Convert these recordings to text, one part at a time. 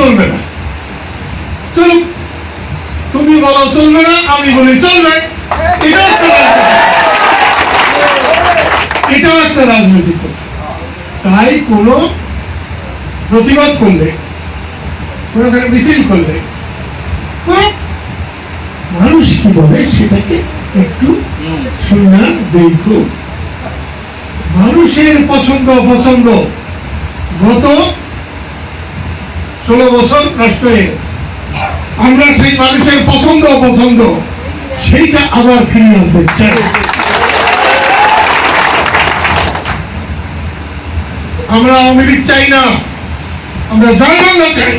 চলবে না। চলুক তুমি বলো চলবে না আমি বলি চলবে। এটাও একটা এটাও একটা রাজনৈতিক কথা তাই কোনো প্রতিবাদ করলে কোনো মিছিল করলে মানুষ কি বলে সেটাকে একটু শোনা দেখ। মানুষের পছন্দ অপছন্দ গত ষোলো বছর নষ্ট হয়ে গেছে। আমরা সেই মানুষের পছন্দ অপছন্দ, সেইটা আবার ফিরিয়ে আনতে চাই। আমরা আওয়ামী চাই না, আমরা জনগণ চাই।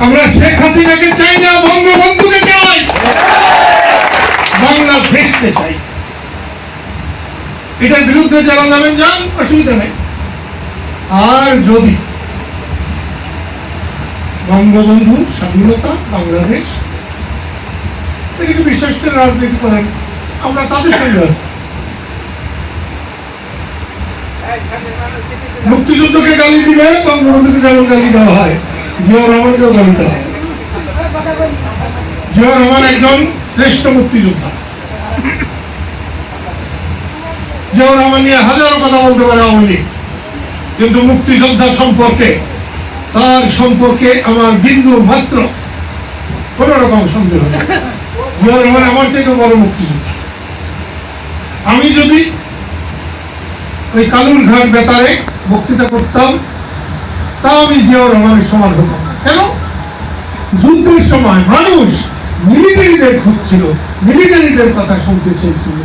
আমরা শেখ হাসিনাকে চাই না, বঙ্গবন্ধুকে চাই। বাংলাদেশকে চাই। এটার বিরুদ্ধে যারা যাবেন যান, অসুবিধা নেই। আর যদি বঙ্গবন্ধু, স্বাধীনতা, বাংলাদেশ এটাকে বিশ্বাস করে রাজনীতি করেন আমরা তাদের সঙ্গে আছি। মুক্তিযুদ্ধকে গালি দিলে বঙ্গবন্ধুকে যেমন গালি দেওয়া হয়। জিয়া রহমানকেও গালি দেওয়া হয়। জিয়া রহমান একজন শ্রেষ্ঠ মুক্তিযোদ্ধা। জিয়া রহমান নিয়ে হাজারো কথা বলতে পারে আওয়ামী লীগ। কিন্তু মুক্তিযোদ্ধা সম্পর্কে, তার সম্পর্কে আমার বিন্দু মাত্র কোন রকম সন্দেহ জিয়া আমার থেকে বড় মুক্তিযোদ্ধা। আমি যদি ওই কালুর ঘাট বেতারে বক্তৃতা করতাম, তা আমি জিয়াউর রহমানের সমান হতাম কেন? যুদ্ধের সময় মানুষ মিলিটারিদের খুঁজছিল মিলিটারিদের কথা শুনতে চেয়েছিল।